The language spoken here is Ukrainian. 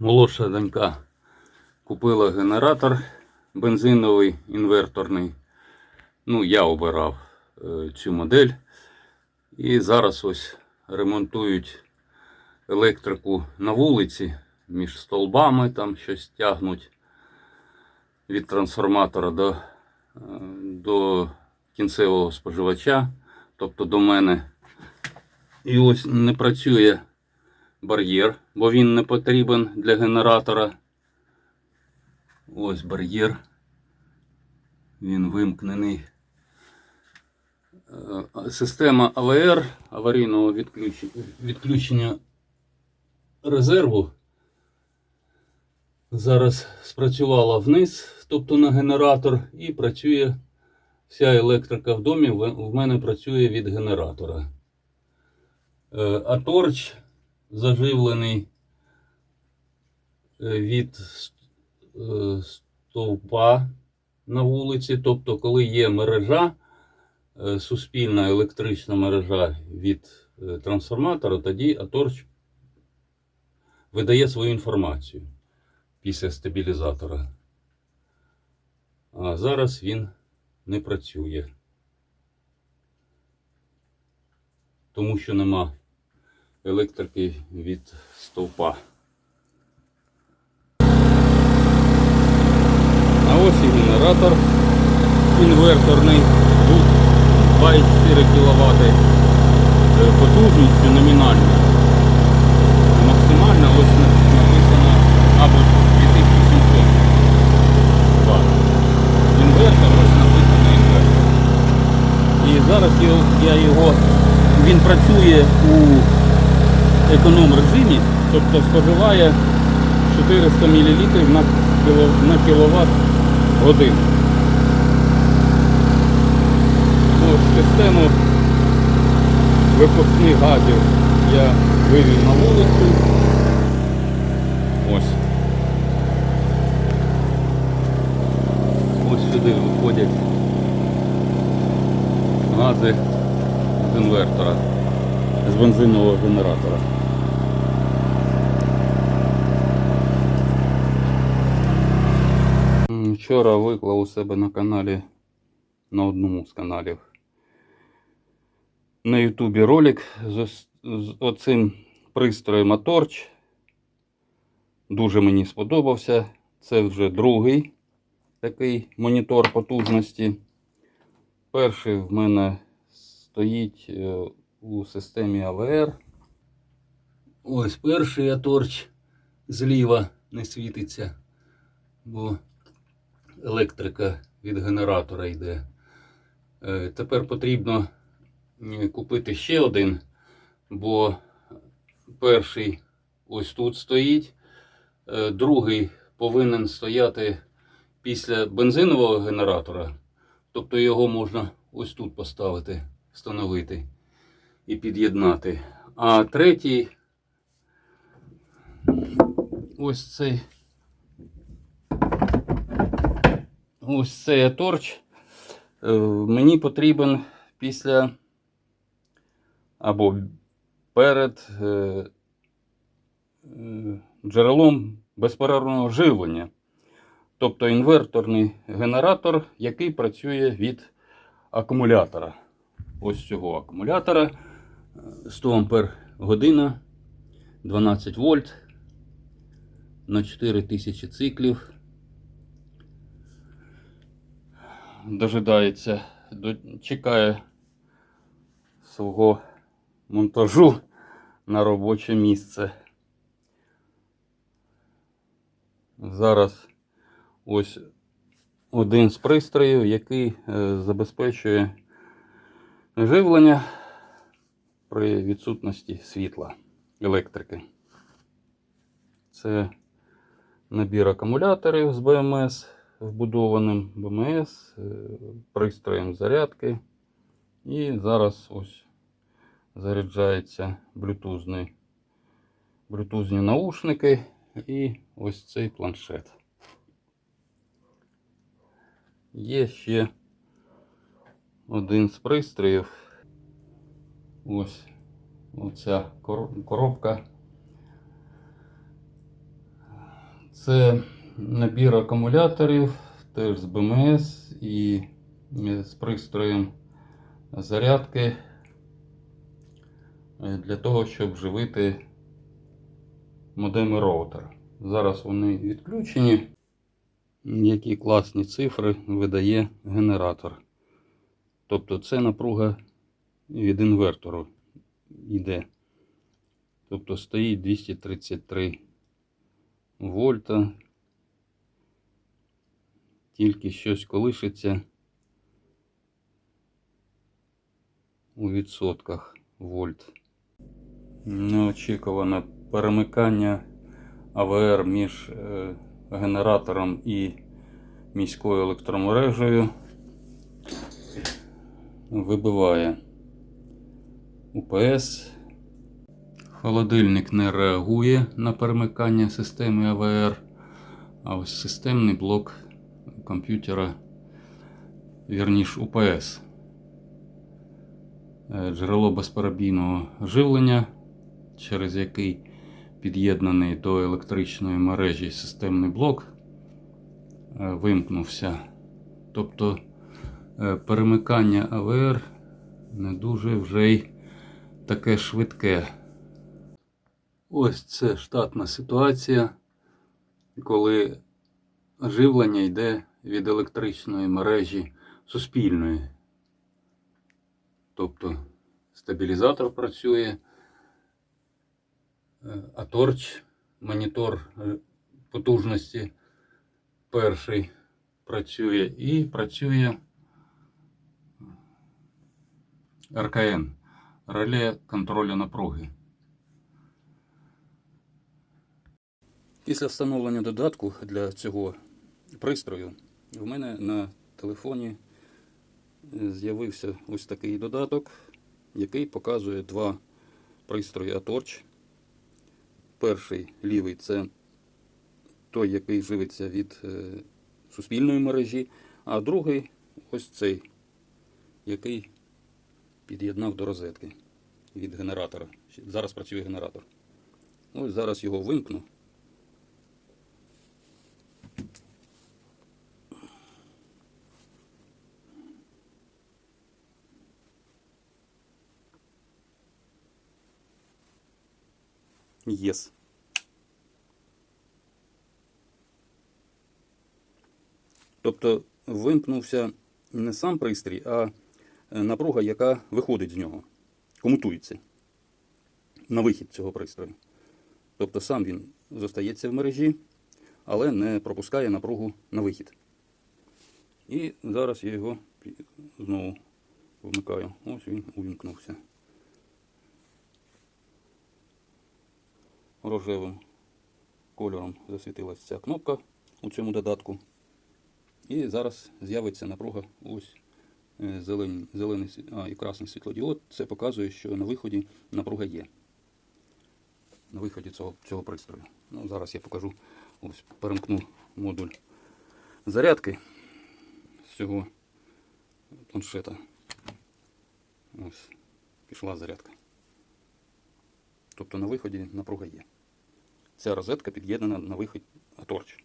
Молодша донька купила генератор бензиновий інверторний. Ну, я обирав е, цю модель. І зараз ось ремонтують електрику на вулиці між столбами, там щось тягнуть від трансформатора до, е, до кінцевого споживача, тобто до мене. І ось не працює бар'єр, бо він не потрібен для генератора. Ось бар'єр. Він вимкнений. Е, Система АВР аварійного відключення, резерву зараз спрацювала вниз, тобто на генератор, і працює вся електрика в домі. в- В мене працює від генератора. Е, А торч заживлений е, від е, стовпа на вулиці. Тобто, коли є мережа, е, суспільна електрична мережа від трансформатора, тоді Аторч видає свою інформацію після стабілізатора. А зараз він не працює. Тому що нема електрики від стовпа. А ось і генератор інверторний був 2,4 кВт потужністю номінальна. Максимальна ось на- написано або 2700 Вт. Інвертор, ось написано інвертор. І зараз я його, він працює у економ режимі, тобто споживає 400 мл на, на кіловат годину. Ось систему випускних газів я вивів на вулицю. Ось. Ось сюди виходять гази з інвертора, з бензинового генератора. Вчора виклав у себе на каналі, на одному з каналів, на Ютубі ролик з, з оцим пристроєм Аторч. Дуже мені сподобався. Це вже другий такий монітор потужності. Перший в мене стоїть е, у системі АВР. Ось перший Аторч зліва не світиться, бо електрика від генератора йде. Е, Тепер потрібно купити ще один, бо перший ось тут стоїть, е, другий повинен стояти після бензинового генератора. Тобто його можна ось тут поставити, встановити і під'єднати. А третій ось цей ось цей торч е, мені потрібен після або перед е, е, джерелом безперервного живлення. Тобто інверторний генератор, який працює від акумулятора. Ось цього акумулятора е, 100 ампер година, 12 вольт на 4000 циклів. Дожидається, чекає свого монтажу на робоче місце. Зараз ось один з пристроїв, який е, забезпечує живлення при відсутності світла електрики. Це набір акумуляторів з БМС, вбудованим БМС, е, пристроєм зарядки. І зараз ось заряджається блютузний, блютузні наушники і ось цей планшет. Є ще один з пристроїв. Ось оця коробка Це набір акумуляторів, теж з БМС і з пристроєм зарядки е, для того, щоб живити модем і роутер. Зараз вони відключені. Які класні цифри видає генератор. Тобто це напруга від інвертору йде. Тобто стоїть 233 вольта. Тільки щось колишиться у відсотках вольт. Неочікуване перемикання АВР між е, генератором і міською електромережею вибиває УПС. Холодильник не реагує на перемикання системи АВР, а ось системний блок комп'ютера, вірніш УПС. Е, Джерело безперебійного живлення, через який під'єднаний до електричної мережі системний блок, е, вимкнувся. Тобто е, перемикання АВР не дуже вже й таке швидке. Ось це штатна ситуація, коли живлення йде від електричної мережі суспільної. Тобто стабілізатор працює, е, а торч, монітор е, потужності перший працює і працює РКН реле контролю напруги. Після встановлення додатку для цього пристрою в мене на телефоні з'явився ось такий додаток, який показує два пристрої Atorch. Перший лівий це той, який живиться від е, суспільної мережі, а другий ось цей, який під'єднав до розетки від генератора. Зараз працює генератор. Ось зараз його вимкну. Єс. Тобто вимкнувся не сам пристрій, а е, напруга, яка виходить з нього, комутується на вихід цього пристрою. Тобто сам він зостається в мережі, але не пропускає напругу на вихід. І зараз я його знову вмикаю. Ось він увімкнувся. Рожевим кольором засвітилася ця кнопка у цьому додатку. І зараз з'явиться напруга ось е, зелені, зелений а, і красний світлодіод. Це показує, що на виході напруга є. На виході цього, цього пристрою. Ну, зараз я покажу. Ось перемкну модуль зарядки з цього планшета. Ось пішла зарядка. Тобто на виході напруга є. Ця розетка під'єднана на вихід Atorch.